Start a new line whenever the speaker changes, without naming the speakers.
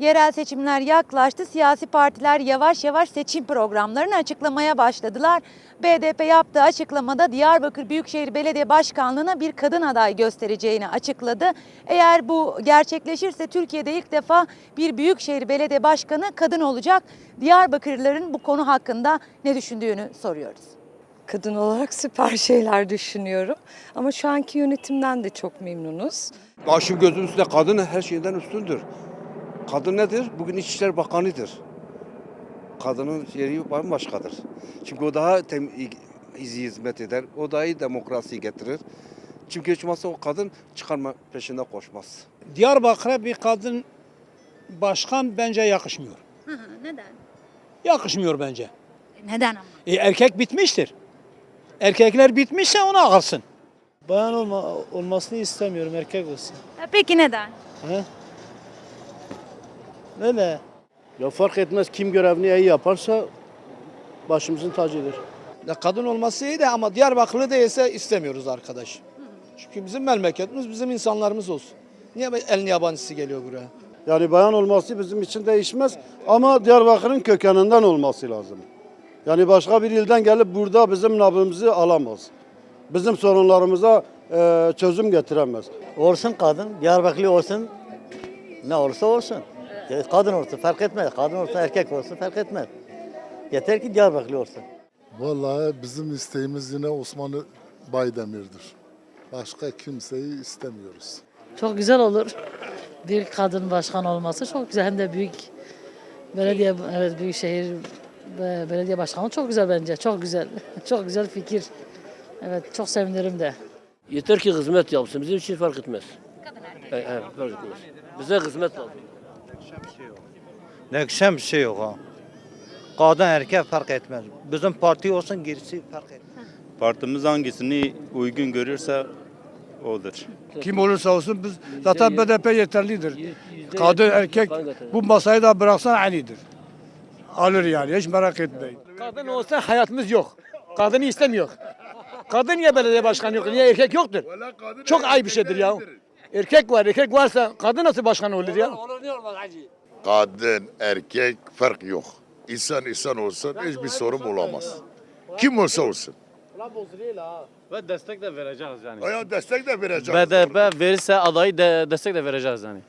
Yerel seçimler yaklaştı. Siyasi partiler yavaş yavaş seçim programlarını açıklamaya başladılar. BDP yaptığı açıklamada Diyarbakır Büyükşehir Belediye Başkanlığı'na bir kadın aday göstereceğini açıkladı. Eğer bu gerçekleşirse Türkiye'de ilk defa bir Büyükşehir Belediye Başkanı kadın olacak. Diyarbakırlıların bu konu hakkında ne düşündüğünü soruyoruz.
Kadın olarak süper şeyler düşünüyorum. Ama şu anki yönetimden de çok memnunuz.
Başım gözüm üstünde kadın her şeyden üstündür. Kadın nedir? Bugün İçişleri Bakanı'dır. Kadının yeri bambaşkadır. Çünkü o daha tem, izi hizmet eder. O daha iyi demokrasi getirir. Çünkü hiç olmazsa o kadın çıkarma peşinde koşmaz.
Diyarbakır'a bir kadın başkan bence yakışmıyor.
Neden?
Yakışmıyor bence.
Neden ama?
E, erkek bitmiştir. Erkekler bitmişse ona alsın.
Bayan olma, olmasını istemiyorum, erkek olsun.
Peki neden?
He? Öyle. Ya fark etmez kim görevini iyi yaparsa başımızın tacıdır.
Ya kadın olması iyi de ama Diyarbakırlı değilse istemiyoruz arkadaş. Çünkü bizim memleketimiz bizim insanlarımız olsun. Niye elin yabancısı geliyor buraya?
Yani bayan olması bizim için değişmez ama Diyarbakır'ın kökeninden olması lazım. Yani başka bir ilden gelip burada bizim nabımızı alamaz. Bizim sorunlarımıza e, çözüm getiremez.
Olsun kadın, Diyarbakırlı olsun, ne olursa olsun. Kadın olsun fark etmez, kadın olsun erkek olsun fark etmez. Yeter ki Diyarbakırlı olsun.
Vallahi bizim isteğimiz yine Osmanlı Baydemir'dir. Başka kimseyi istemiyoruz.
Çok güzel olur. Bir kadın başkan olması çok güzel. Hem de büyük belediye, evet büyükşehir be- belediye başkanı çok güzel bence. Çok güzel. çok güzel fikir. Evet çok sevinirim de.
Yeter ki hizmet yapsın. Bizim için fark etmez. Evet, evet, fark etmez. Bize hizmet lazım.
Nekşem bir şey yok ha. Kadın erkek fark etmez. Bizim parti olsun gerisi fark etmez.
Partimiz hangisini uygun görürse odur.
Kim olursa olsun biz zaten BDP yeterlidir. Kadın erkek bu masayı da bıraksan aynıdır. Alır yani hiç merak etmeyin.
Kadın olsa hayatımız yok. Kadını istemiyor. Kadın niye belediye başkanı yok? Niye erkek yoktur? Çok ayıp bir şeydir ya. Erkek var, erkek varsa kadın nasıl başkan olur ya?
Olur ne olmaz hacı?
Kadın, erkek fark yok. İnsan insan olsun hiçbir sorun olamaz. Kim olsa olsun.
Ve destek de vereceğiz yani.
Aya destek de vereceğiz.
BDP verirse adayı de destek de vereceğiz yani.